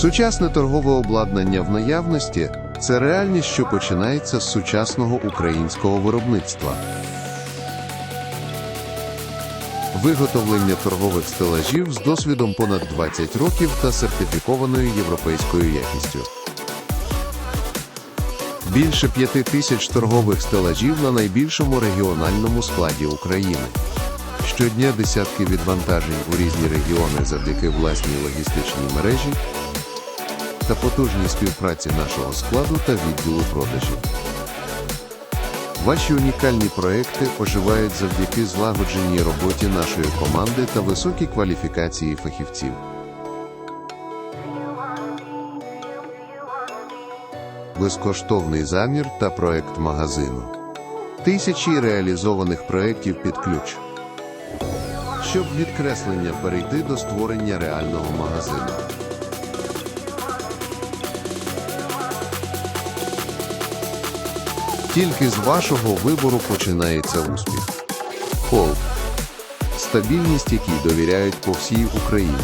Сучасне торгове обладнання в наявності це реальність, що починається з сучасного українського виробництва. Виготовлення торгових стелажів з досвідом понад 20 років та сертифікованою європейською якістю. Більше п'яти тисяч торгових стелажів на найбільшому регіональному складі України. Щодня десятки відвантажень у різні регіони завдяки власній логістичній мережі та потужній співпраці нашого складу та відділу продажів. Ваші унікальні проекти оживають завдяки злагодженій роботі нашої команди та високій кваліфікації фахівців. Безкоштовний замір та проект магазину. Тисячі реалізованих проєктів під ключ. Щоб відкреслення перейти до створення реального магазину. Тільки з вашого вибору починається успіх. Холд. Стабільність, якій довіряють по всій Україні.